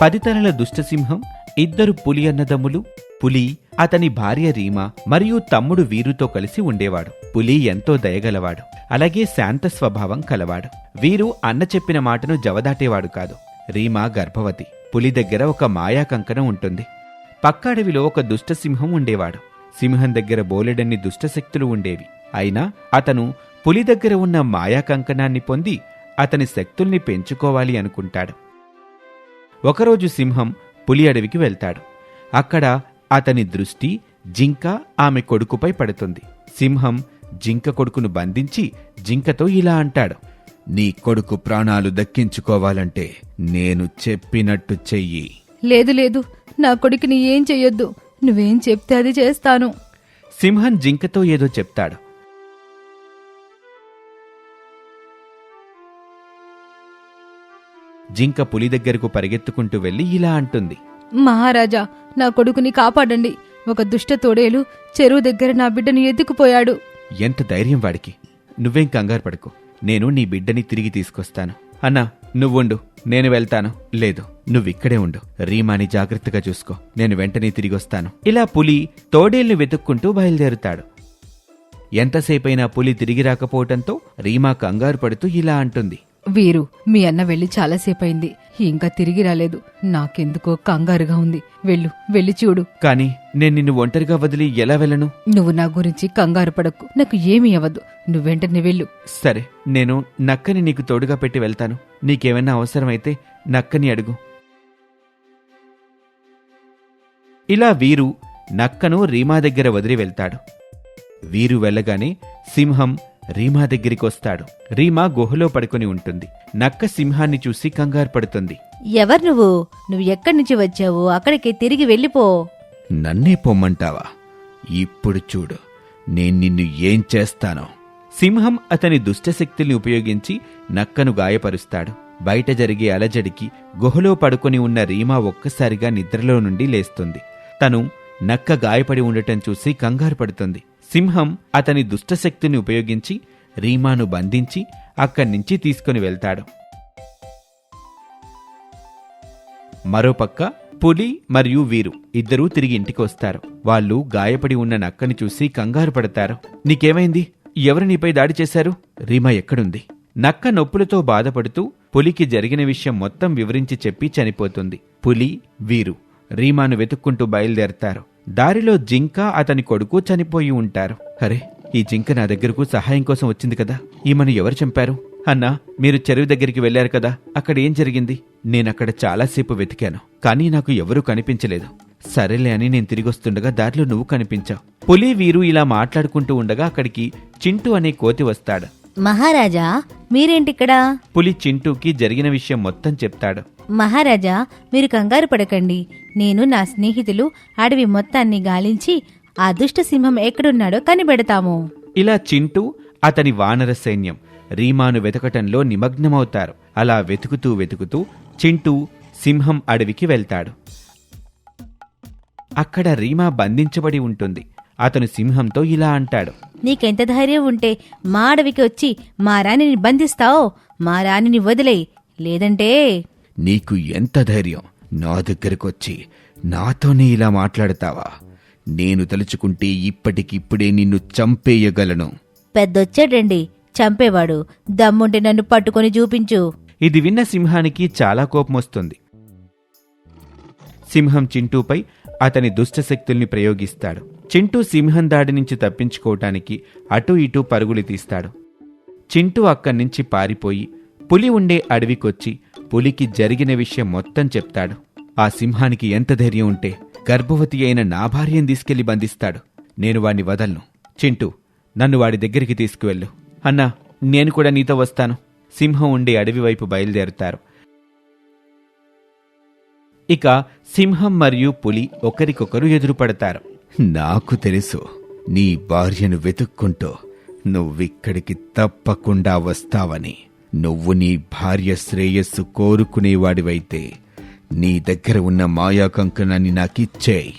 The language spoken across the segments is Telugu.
పదితలల దుష్టసింహం ఇద్దరు పులి అన్నదమ్ములు పులి అతని భార్య రీమ మరియు తమ్ముడు వీరుతో కలిసి ఉండేవాడు. పులి ఎంతో దయగలవాడు. అలాగే శాంత స్వభావం కలవాడు. వీరు అన్న చెప్పిన మాటను జవదాటేవాడు కాదు. రీమ గర్భవతి. పులి దగ్గర ఒక మాయా కంకణం ఉంటుంది. పక్క అడవిలో ఒక దుష్టసింహం ఉండేవాడు. సింహం దగ్గర బోలెడన్ని దుష్టశక్తులు ఉండేవి. అయినా అతను పులి దగ్గర ఉన్న మాయా కంకణాన్ని పొంది అతని శక్తుల్ని పెంచుకోవాలి అనుకుంటాడు. ఒకరోజు సింహం పులి అడవికి వెళ్తాడు. అక్కడ అతని దృష్టి జింక ఆమె కొడుకుపై పడుతుంది. సింహం జింక కొడుకును బంధించి జింకతో ఇలా అంటాడు నీ కొడుకు ప్రాణాలు దక్కించుకోవాలంటే నేను చెప్పినట్టు చెయ్యి. లేదు లేదు నా కొడుకుని ఏం చెయ్యొద్దు. నువ్వేం చెప్తే అది చేస్తాను. సింహం జింకతో ఏదో చెప్తాడు. జింక పులి దగ్గరకు పరిగెత్తుకుంటూ వెళ్ళి ఇలా అంటుంది. మహారాజా నా కొడుకుని కాపాడండి. ఒక దుష్ట తోడేలు చెరువు దగ్గర నా బిడ్డను ఎత్తుకుపోయాడు. ఎంత ధైర్యం వాడికి. నువ్వేం కంగారు పడకు. నేను నీ బిడ్డని తిరిగి తీసుకొస్తాను. అన్నా నువ్వుండు. నేను వెళ్తాను. లేదు నువ్విక్కడే ఉండు. రీమాని జాగ్రత్తగా చూసుకో. నేను వెంటనే తిరిగొస్తాను. ఇలా పులి తోడేల్ని వెతుక్కుంటూ బయలుదేరుతాడు. ఎంతసేపైనా పులి తిరిగి రాకపోవటంతో రీమా కంగారు పడుతూ ఇలా అంటుంది. వీరు మీ అన్న వెళ్ళి చాలాసేపయింది. ఇంకా తిరిగి రాలేదు. నాకెందుకో కంగారుగా ఉంది. వెళ్ళు వెళ్ళి చూడు. కానీ నేను నిన్ను ఒంటరిగా వదిలి ఎలా వెళ్ళను? నువ్వు నా గురించి కంగారు పడకు. నాకు ఏమీ అవ్వదు. నువ్వు వెంటనే వెళ్ళు. సరే నేను నక్కని నీకు తోడుగా పెట్టి వెళ్తాను. నీకేమైనా అవసరమైతే నక్కని అడుగు. ఇలా వీరు నక్కను రీమా దగ్గర వదిలి వెళ్తాడు. వీరు వెళ్ళగానే సింహం రీమా దగ్గరికి వస్తాడు. రీమా గుహలో పడుకొని ఉంటుంది. నక్క సింహాన్ని చూసి కంగారు పడుతుంది. ఎవరు నువ్వు? నువ్వు ఎక్కడి నుంచి వచ్చావు? అక్కడికి తిరిగి వెళ్ళిపో. నన్నే పొమ్మంటావా? ఇప్పుడు చూడు. నేను నిన్ను ఏం చేస్తానో. సింహం అతని దుష్టశక్తుల్ని ఉపయోగించి నక్కను గాయపరుస్తాడు. బయట జరిగే అలజడికి గుహలో పడుకొని ఉన్న రీమా ఒక్కసారిగా నిద్రలో నుండి లేస్తుంది. తను నక్క గాయపడి ఉండటం చూసి కంగారు పడుతుంది. సింహం అతని దుష్టశక్తిని ఉపయోగించి రీమాను బంధించి అక్కడి నుంచి తీసుకుని వెళ్తాడు. మరోపక్క పులి మరియు వీరు ఇద్దరూ తిరిగి ఇంటికి వస్తారు. వాళ్ళు గాయపడి ఉన్న నక్కని చూసి కంగారు పడతారు. నీకేమైంది? ఎవరు నీపై దాడి చేశారు? రీమా ఎక్కడుంది? నక్క నొప్పులతో బాధపడుతూ పులికి జరిగిన విషయం మొత్తం వివరించి చెప్పి చనిపోతుంది. పులి వీరు రీమాను వెతుక్కుంటూ బయలుదేరతారు. దారిలో జింక అతని కొడుకు చనిపోయి ఉంటారు. అరే ఈ జింక నా దగ్గరకు సహాయం కోసం వచ్చింది కదా? ఈమెను ఎవరు చంపారు? అన్నా మీరు చెరువు దగ్గరికి వెళ్ళారు కదా? అక్కడ ఏం జరిగింది? నేనక్కడ చాలాసేపు వెతికాను కానీ నాకు ఎవరూ కనిపించలేదు. సరేలే అని నేను తిరిగొస్తుండగా దారిలో నువ్వు కనిపించావు. పులి వీరు ఇలా మాట్లాడుకుంటూ ఉండగా అక్కడికి చింటూ అనే కోతి వస్తాడు. మహారాజా మీరేంటిక్కడ? పులి చింటూకి జరిగిన విషయం మొత్తం చెప్తాడు. మహారాజా మీరు కంగారు పడకండి. నేను నా స్నేహితులు అడవి మొత్తాన్ని గాలించి ఆ దుష్ట సింహం ఎక్కడున్నాడో కనిపెడతాము. ఇలా చింటూ అతని వానర సైన్యం రీమాను వెతకటంలో నిమగ్నమవుతారు. అలా వెతుకుతూ వెతుకుతూ చింటూ సింహం అడవికి వెళ్తాడు. అక్కడ రీమా బంధించబడి ఉంటుంది. అతను సింహంతో ఇలా అంటాడు. నీకెంత ధైర్యం ఉంటే మా అడవికి వచ్చి మా రాణిని బంధిస్తావో మా రాణిని వదిలేయ్. లేదంటే నీకు ఎంత ధైర్యం? నా దగ్గరకొచ్చి నాతోనే ఇలా మాట్లాడతావా? నేను తలుచుకుంటే ఇప్పటికిప్పుడే నిన్ను చంపేయగలను. పెద్దొచ్చాడండి చంపేవాడు. దమ్ముంటే నన్ను పట్టుకొని చూపించు. ఇది విన్న సింహానికి చాలా కోపం వస్తుంది. సింహం చింటూపై అతని దుష్టశక్తుల్ని ప్రయోగిస్తాడు. చింటూ సింహం దాడి నుంచి తప్పించుకోవటానికి అటూ ఇటూ పరుగులు తీస్తాడు. చింటూ అక్కడి నుంచి పారిపోయి పులి ఉండే అడవికొచ్చి పులికి జరిగిన విషయం మొత్తం చెప్తాడు. ఆ సింహానికి ఎంత ధైర్యం ఉంటే గర్భవతి అయిన నా భార్యను తీసుకెళ్ళి బంధిస్తాడు. నేను వాణ్ణి వదలను. చింటూ నన్ను వాడి దగ్గరికి తీసుకువెళ్ళు. అన్నా నేను కూడా నీతో వస్తాను. సింహం ఉండే అడవి వైపు బయలుదేరుతారు. ఇక సింహం మరియు పులి ఒకరికొకరు ఎదురుపడతారు. నాకు తెలుసు. నీ భార్యను వెతుక్కుంటూ నువ్విక్కడికి తప్పకుండా వస్తావని. నువ్వు నీ భార్య శ్రేయస్సు కోరుకునేవాడివైతే నీ దగ్గర ఉన్న మాయా కంకణాన్ని నాకిచ్చేయి.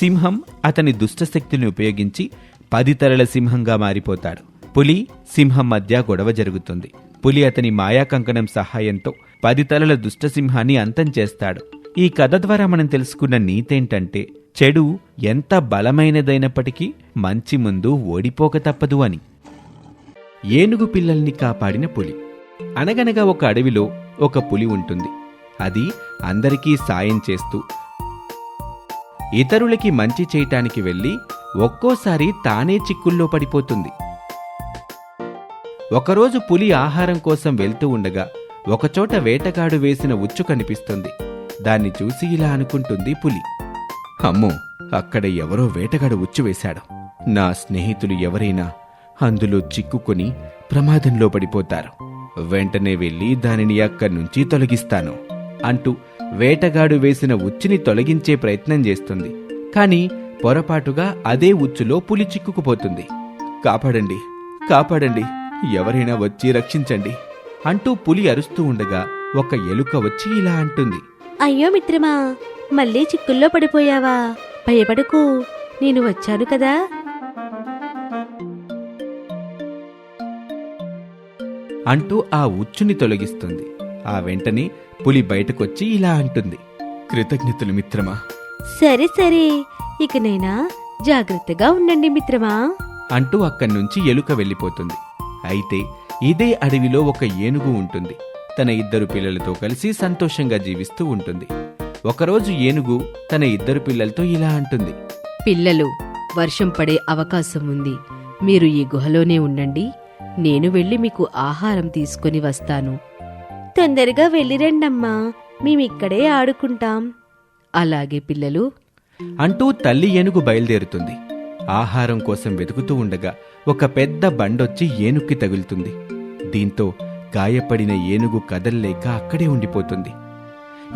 సింహం అతని దుష్టశక్తిని ఉపయోగించి పది తరల సింహంగా మారిపోతాడు. పులి సింహం మధ్య గొడవ జరుగుతుంది. పులి అతని మాయా కంకణం సహాయంతో పది తలల దుష్టసింహాన్ని అంతం చేస్తాడు. ఈ కథ ద్వారా మనం తెలుసుకున్న నీతేంటంటే చెడు ఎంత బలమైనదైనప్పటికీ మంచి ముందు ఓడిపోక తప్పదు అని. ఏనుగు పిల్లల్ని కాపాడిన పులి. అనగనగా ఒక అడవిలో ఒక పులి ఉంటుంది. అది అందరికీ సాయం చేస్తూ ఇతరులకి మంచి చేయటానికి వెళ్ళి ఒక్కోసారి తానే చిక్కుల్లో పడిపోతుంది. ఒకరోజు పులి ఆహారం కోసం వెళ్తూ ఉండగా ఒకచోట వేటగాడు వేసిన ఉచ్చు కనిపిస్తుంది. దాన్ని చూసి ఇలా అనుకుంటుంది పులి. అమ్మో అక్కడ ఎవరో వేటగాడు ఉచ్చు వేశాడు నా స్నేహితులు ఎవరైనా అందులో చిక్కుకొని ప్రమాదంలో పడిపోతారు. వెంటనే వెళ్ళి దానిని అక్కడి నుంచి తొలగిస్తాను అంటూ వేటగాడు వేసిన ఉచ్చుని తొలగించే ప్రయత్నం చేస్తుంది. కాని పొరపాటుగా అదే ఉచ్చులో పులి చిక్కుకుపోతుంది. కాపాడండి కాపాడండి ఎవరైనా వచ్చి రక్షించండి అంటూ పులి అరుస్తూ ఉండగా ఒక ఎలుక వచ్చి ఇలా అంటుంది. అయ్యో మిత్రమా మళ్ళీ చిక్కుల్లో పడిపోయావా? భయపడకు. నేను వచ్చాను కదా. అంటూ ఆ ఉచ్చుని తొలగిస్తుంది. ఆ వెంటనే పులి బయటకొచ్చి ఇలా అంటుంది. కృతజ్ఞతలు మిత్రమా? సరే సరే. ఇకనైనా జాగ్రత్తగా ఉండండి మిత్రమా. అంటూ అక్కడి నుంచి ఎలుక వెళ్ళిపోతుంది. అయితే ఇదే అడవిలో ఒక ఏనుగు ఉంటుంది. తన ఇద్దరు పిల్లలతో కలిసి సంతోషంగా జీవిస్తూ ఉంటుంది. ఒకరోజు ఏనుగు తన ఇద్దరు పిల్లలతో ఇలా అంటుంది. పిల్లలు వర్షం పడే అవకాశం ఉంది. మీరు ఈ గుహలోనే ఉండండి. నేను వెళ్ళి మీకు ఆహారం తీసుకొని వస్తాను. తొందరగా వెళ్ళిరండమ్మా మేమిక్కడే ఆడుకుంటాం. అలాగే పిల్లలు. అంటూ తల్లి ఏనుగు బయలుదేరుతుంది. ఆహారం కోసం వెతుకుతూ ఉండగా ఒక పెద్ద బండొచ్చి ఏనుక్కి తగులుతుంది. దీంతో గాయపడిన ఏనుగు కదల్లేక అక్కడే ఉండిపోతుంది.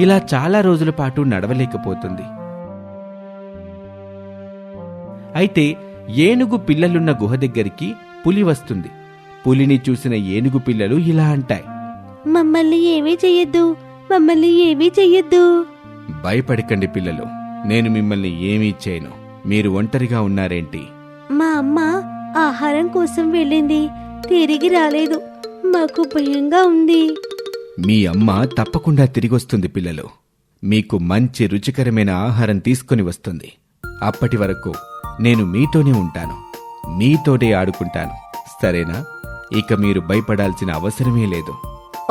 ఇలా చాలా రోజుల పాటు నడవలేకపోతుంది. అయితే ఏనుగు పిల్లలున్న గుహ దగ్గరికి పులి వస్తుంది. పులిని చూసిన ఏనుగు పిల్లలు ఇలా అంటాయి. మమ్మల్ని ఏమీ చెయ్యొద్దు మమ్మల్ని ఏమీ చెయ్యొద్దు. భయపడకండి పిల్లలు నేను మిమ్మల్ని ఏమీ చేయను. మీరు ఒంటరిగా ఉన్నారేంటి? మా అమ్మ ఆహారం కోసం వెళ్ళింది తిరిగి రాలేదు. మాకు భయంగా ఉంది. మీ అమ్మ తప్పకుండా తిరిగొస్తుంది పిల్లలు. మీకు మంచి రుచికరమైన ఆహారం తీసుకొని వస్తుంది. అప్పటి వరకు నేను మీతోనే ఉంటాను. మీతోనే ఆడుకుంటాను. సరేనా? ఇక మీరు భయపడాల్సిన అవసరమే లేదు.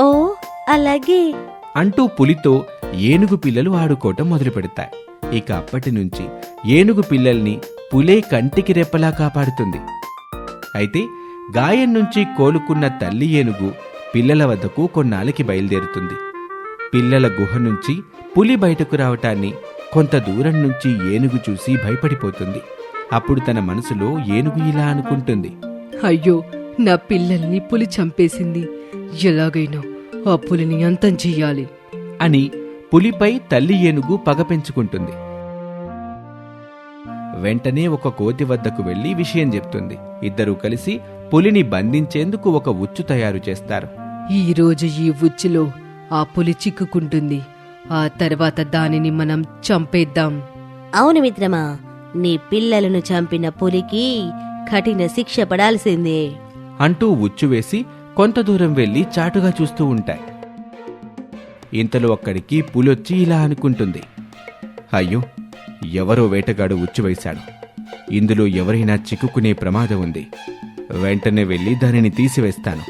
ఓ అలాగే. అంటూ పులితో ఏనుగు పిల్లలు ఆడుకోవటం మొదలు పెడతాయి. ఇక అప్పటి నుంచి ఏనుగు పిల్లల్ని పులే కంటికి రెప్పలా కాపాడుతుంది. అయితే గాయం నుంచి కోలుకున్న తల్లి ఏనుగు పిల్లల వద్దకు కొన్నాళ్ళకి బయలుదేరుతుంది. పిల్లల గుహ నుంచి పులి బయటకు రావటాన్ని కొంత దూరం నుంచి ఏనుగు చూసి భయపడిపోతుంది. అప్పుడు తన మనసులో ఏనుగు ఇలా అనుకుంటుంది. అయ్యో నా పిల్లల్ని పులి చంపేసింది. ఎలాగైనా ఆ పులిని అంతం చెయ్యాలి. అని పులిపై తల్లి ఏనుగు పగ పెంచుకుంటుంది. వెంటనే ఒక కోతి వద్దకు వెళ్ళి విషయం చెప్తుంది. ఇద్దరూ కలిసి పులిని బంధించేందుకు ఒక ఉచ్చు తయారు చేస్తారు. ఈ రోజు ఈ ఉచ్చులో ఆ పులి చిక్కుకుంటుంది. ఆ తర్వాత దానిని మనం చంపేద్దాం. అవును మిత్రమా నీ పిల్లలను చంపిన పులికి కఠిన శిక్ష పడాల్సిందే. అంటూ ఉచ్చు వేసి కొంత దూరం వెళ్ళి చాటుగా చూస్తూ ఉంటాయి. ఇంతలో అక్కడికి పులొచ్చి ఇలా అనుకుంటుంది. అయ్యో ఎవరో వేటగాడు ఉచ్చు వేశాడు. ఇందులో ఎవరైనా చిక్కుకునే ప్రమాదం ఉంది. వెంటనే వెళ్ళి దానిని తీసివేస్తాను.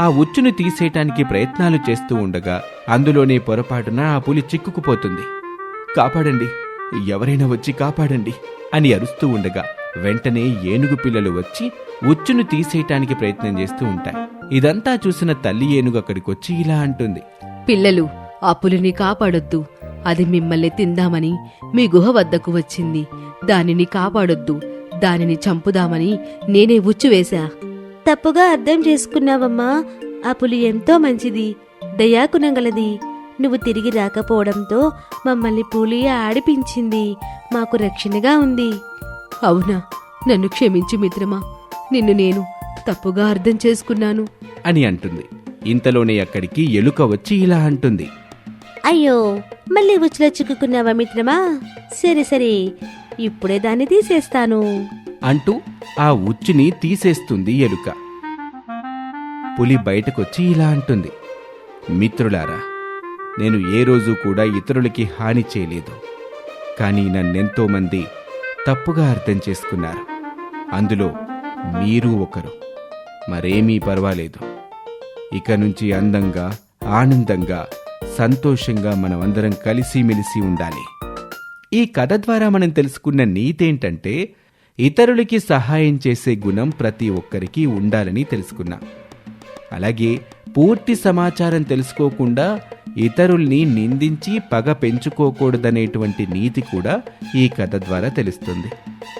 ఆ ఉచ్చును తీసేయటానికి ప్రయత్నాలు చేస్తూ ఉండగా అందులోనే పొరపాటున ఆ పులి చిక్కుకుపోతుంది. కాపాడండి ఎవరైనా వచ్చి కాపాడండి అని అరుస్తూ ఉండగా వెంటనే ఏనుగు పిల్లలు వచ్చి ఉచ్చును తీసేయటానికి ప్రయత్నం చేస్తూ ఉంటాయి. ఇదంతా చూసిన తల్లి ఏనుగు అక్కడికొచ్చి ఇలా అంటుంది. పిల్లలు ఆ పులిని కాపాడొద్దు. అది మిమ్మల్ని తిందామని మీ గుహ వద్దకు వచ్చింది. దానిని కాపాడొద్దు. దానిని చంపుదామని నేనే ఉచ్చు వేశా తప్పుగా అర్థం చేసుకున్నావమ్మా. ఆ పులి ఎంతో మంచిది. దయాకునగలది నువ్వు తిరిగి రాకపోవడంతో మమ్మల్ని పులి ఆడిపించింది. మాకు రక్షణగా ఉంది. అవునా? నన్ను క్షమించు మిత్రమా. నిన్ను నేను తప్పుగా అర్థం చేసుకున్నాను. అని అంటుంది. ఇంతలోనే అక్కడికి ఎలుక వచ్చి ఇలా అంటుంది. అయ్యో మళ్ళీ ఉచ్చులో చిక్కుకున్నావా మిత్రమా? సరే సరే ఇప్పుడే దాన్ని తీసేస్తాను. అంటూ ఆ ఉచ్చుని తీసేస్తుంది ఎలుక. పులి బయటకొచ్చి ఇలా అంటుంది. మిత్రులారా నేను ఏ రోజు కూడా ఇతరులకి హాని చేయలేదు. కానీ నన్నెంతో మంది తప్పుగా అర్థం చేసుకున్నారు. అందులో మీరు ఒకరు. మరేమీ పర్వాలేదు. ఇక నుంచి అందంగా ఆనందంగా సంతోషంగా మనమందరం కలిసిమెలిసి ఉండాలి. ఈ కథ ద్వారా మనం తెలుసుకున్న నీతేంటంటే ఇతరులకి సహాయం చేసే గుణం ప్రతి ఒక్కరికి ఉండాలని తెలుసుకున్నా. అలాగే పూర్తి సమాచారం తెలుసుకోకుండా ఇతరుల్ని నిందించి పగ పెంచుకోకూడదనేటువంటి నీతి కూడా ఈ కథ ద్వారా తెలుస్తుంది.